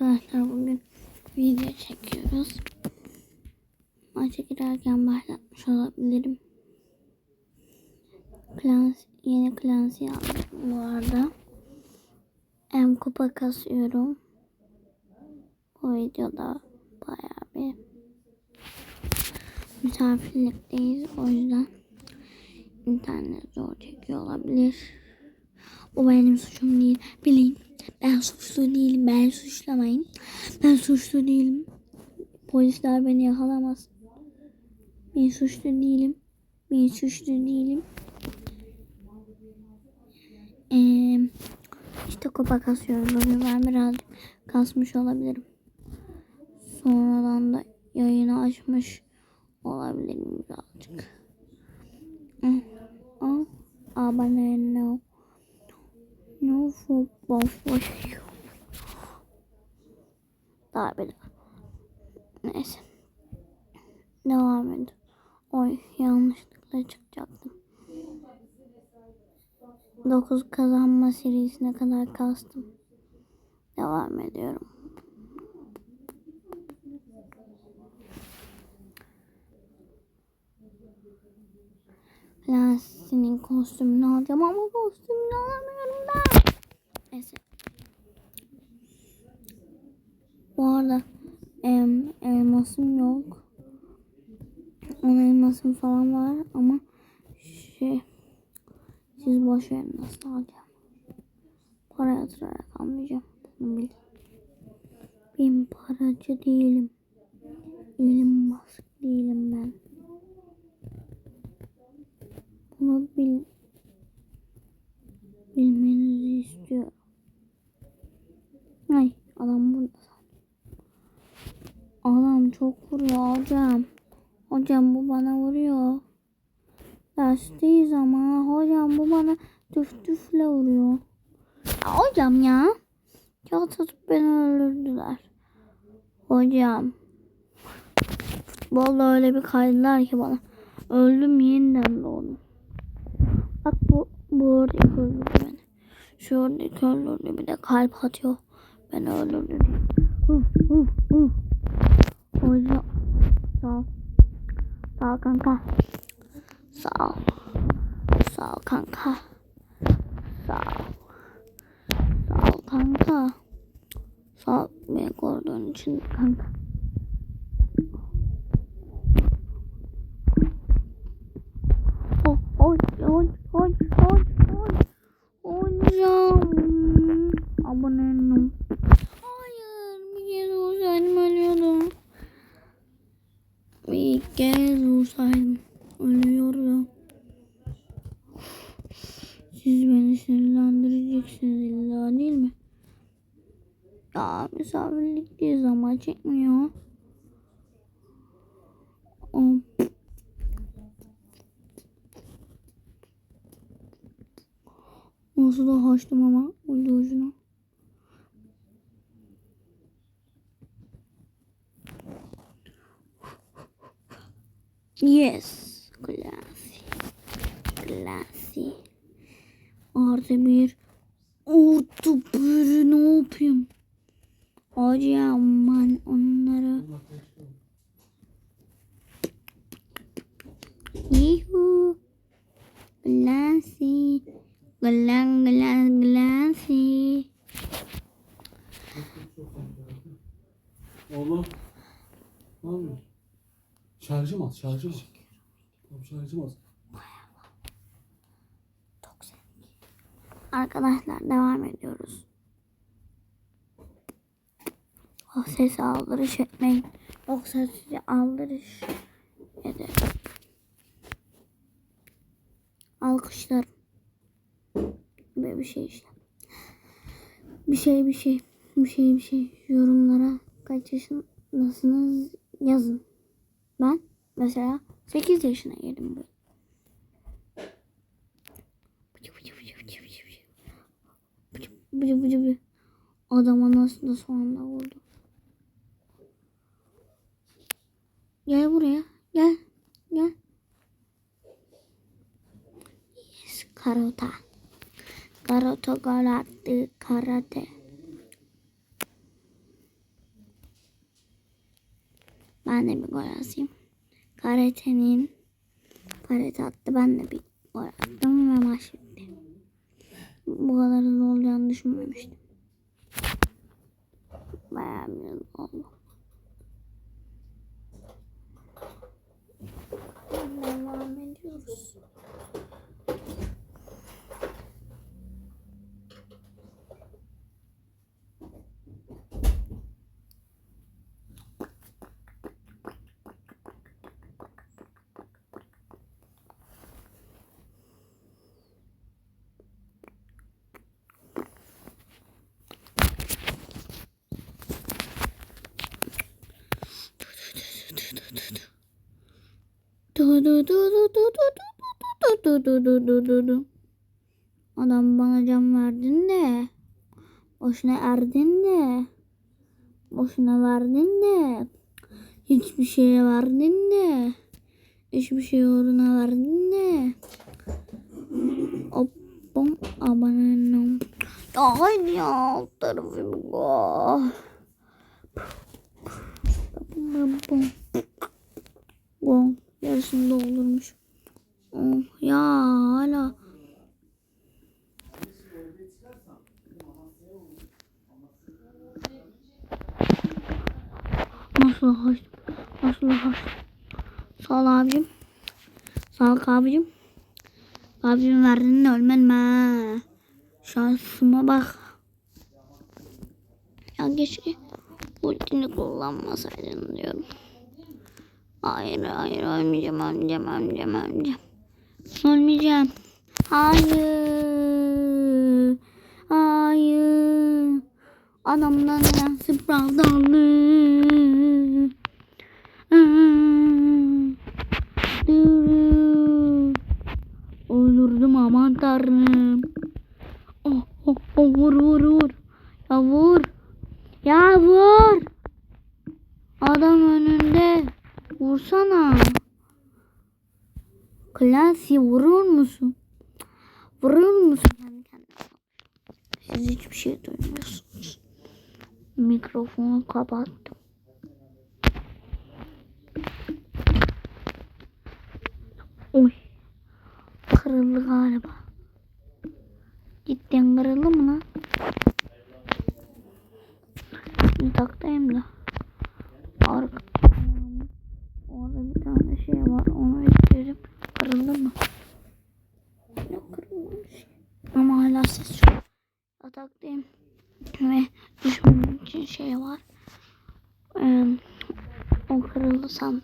Arkadaşlar bugün video çekiyoruz. Maça girerken başlatmış olabilirim. Klans, yeni klansı aldım bu arada. Em kupa kasıyorum. Bu videoda bayağı bir misafirlikteyiz. O yüzden internet zor çekiyor olabilir. O benim suçum değil. Bilin. Ben suçlu değilim. Ben suçlamayın. Ben suçlu değilim. Polisler beni yakalamaz. Ben suçlu değilim. Ben suçlu değilim. Ee, işte kupa kasıyoruz. Bugün ben birazcık kasmış olabilirim. Sonradan da yayını açmış olabilirim birazcık. Oh, abone ol. No football for you. Daha bir Neyse. Devam edin. Oy yanlışlıkla çıkacaktım. 9 kazanma serisine kadar kastım. Devam ediyorum. Lastiğinin kostümünü alacağım ama kostümünü alamıyorum ben. Neyse. Bu arada em, elmasım yok. Onun elmasım falan var ama şey siz boş verin nasıl alacağım. Para yatırarak almayacağım. Bunu bilin. Ben paracı değilim. Elon Musk değilim ben. Bunu bil bilmenizi istiyorum. Ay adam burada. Adam çok vuruyor hocam. Hocam bu bana vuruyor. Dersteyiz ama hocam bu bana tüf tüfle vuruyor. Ya hocam ya. Ya tutup beni öldürdüler. Hocam. Futbolda öyle bir kaydılar ki bana. Öldüm yeniden doğdum. Bak bu, bu oradaki öldürdü beni. Şu oradaki öldürdü bir de kalp atıyor. Beni öldürdü. Huh, huh, huh. Hocam. Sağ ol. Sağ ol kanka. Sağ ol. Sağ ol kanka. Sağ ol. Sağ ol kanka. Sağ ol beni koruduğun için kanka. Oh, oh, oh, oh, oh, oh. Hocam. Abone olun. Hayır, bir kez. Siz beni sinirlendireceksiniz illa değil mi? Ya misafirlikteyiz ama çekmiyor. Nasıl da haştım ama ucu ucuna. Yes. Classy. Classy. Artı bir. Orta bir ne yapayım? Hocam ben onları. Yuhu. Classy. Glan glan glassy. Oğlum. Ne yapıyorsun? Şarjım az, şarjım az. Tamam şarjım az. Arkadaşlar devam ediyoruz. O sesi aldırış etmeyin. Yoksa sizi aldırış ederim. Alkışlar. Böyle bir şey işte. Bir şey bir şey. Bir şey bir şey. Yorumlara kaç yaşındasınız yazın. Ben mesela 8 yaşına girdim bu. Bıcı bıcı bıcı. Adama nasıl da sonunda vurdu. Gel buraya. Gel. Gel. Yes, karota. Karota karate karate. Ben de bir gol atayım. Karate'nin karate attı. Ben de bir gol attım ve maç bitti. Bu kadar olacağını düşünmemiştim. Bayağı bir oldu. gidiyoruz. do do do do do du du du du du. Adam bana can verdin de. Boşuna erdin de. Boşuna verdin de. Hiçbir şeye verdin de. Hiçbir şey uğruna verdin de. Hoppam abananım. Ya haydi ya alt tarafı bir go. Go. Yarısını doldurmuşum. Oh, ya hala. Nasıl hoş? Nasıl hoş? Sağ ol abicim. Sağ ol abicim. Abicim verdin ölmem ha. Şansıma bak. Ya keşke ultini kullanmasaydın diyorum. Hayır hayır ölmeyeceğim ölmeyeceğim ölmeyeceğim ölmeyeceğim. Ölmeyeceğim. Hayır. Hayır. Adamdan neden sıfırlandı? Öldürdüm aman tanrım. Oh, oh, oh, vur vur vur. Ya vur. Ya vur. Adam önünde. Vursana. Clancy vurur musun? Vurur musun kendi kendine? Siz hiçbir şey duymuyorsunuz. Mikrofonu kapattım. Oy. Kırıldı galiba. Cidden kırıldı mı lan? Şimdi taktayım da. Arka. Orada bir tane şey var. Onu yüklerim. Kırıldı mı? Yok kırılmamış. Ama hala ses yok. Ataktayım. Ve düşmanın için şey var. Ee, o kırıldı sandım.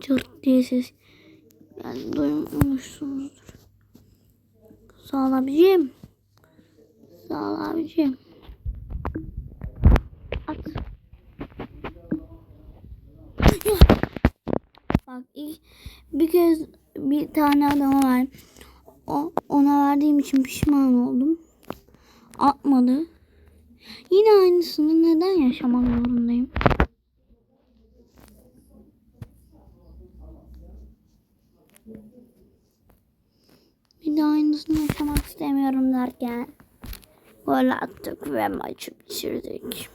Cırt diye ses. Yani duymuşsunuzdur. Sağ ol abicim. Sağ ol abicim. Bak ilk bir kez bir tane adama ver. O, ona verdiğim için pişman oldum. Atmadı. Yine aynısını neden yaşamak zorundayım? Bir de aynısını yaşamak istemiyorum derken gol attık ve maçı bitirdik.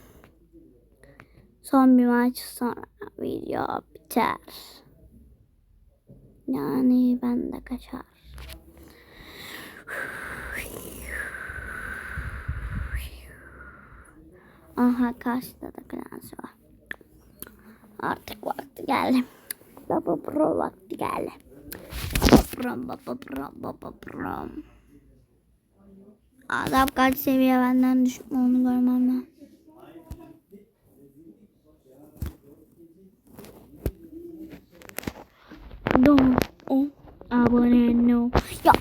Son bir maç sonra video biter. Yani ben de kaçar. Aha karşıda da klans var. Artık vakti geldi. Baba pro vakti geldi. Baba pro baba pro baba pro. Adam kaç seviye benden düşük mü onu görmem lazım. No. O. Abone no. Ya.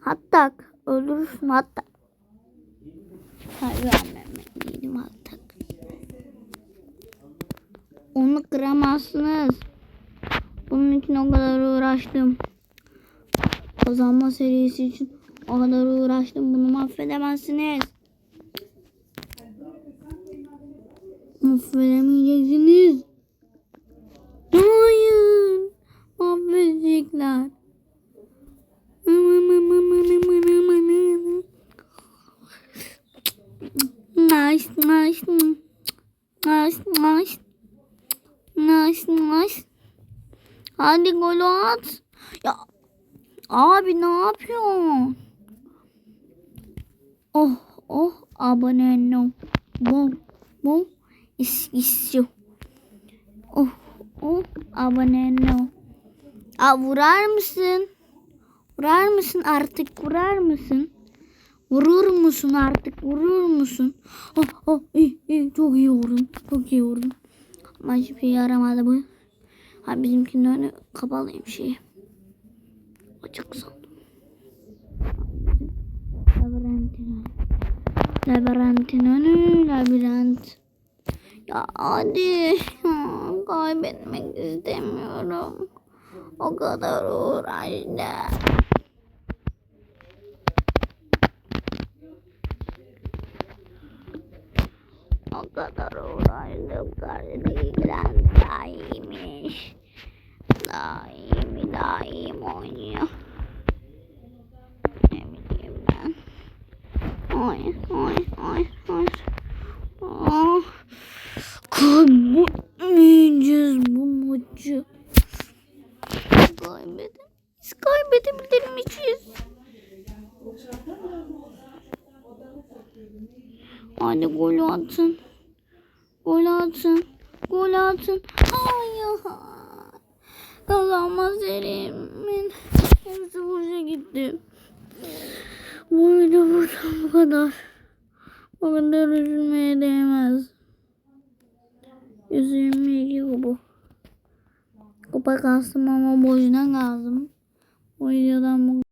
Hatta öldürürsün hatta. Hayır vermemeliydim hatta. Onu kıramazsınız. Bunun için o kadar uğraştım. Kazanma serisi için o kadar uğraştım. Bunu mahvedemezsiniz. Mahvedemeyeceksiniz. Hayır. Mahvedecekler. Na Nice, nice, nice, nice, nice, nice. Hadi gol at. Ya abi ne yapıyorsun? Oh, oh, abone no. Bom, bom, is, is. Oh, oh, abone no. Aa, vurar mısın? Vurar mısın artık? Vurar mısın? Vurur musun artık? Vurur musun? Oh, oh, iyi, iyi, çok iyi vurdun. Çok iyi vurdun. Ama hiçbir şey yaramadı bu. Ha bizimkinin önü kapalıymış şey. Açık sandım. Labirentin önü. Labirentin önü, labirent. Ya hadi. Kaybetmek istemiyorum. O kadar uğraştım. O kadar uğraştım kardeşler daha iyiymiş. Daha iyi mi oynuyor? Ne bileyim ben. Oy oy oy oy. Oh. Kaybetmeyeceğiz bu maçı. Kaybedin. Biz kaybedebilirmişiz. Hadi gol atın. Gol atın. Gol atın. Hayır. Kazanma serimin. Hepsi boşa gitti. Bu video buradan bu kadar. Bu kadar üzülmeye değmez. 122 kupa. Kupa kastım ama boşuna kaldım. O videodan bu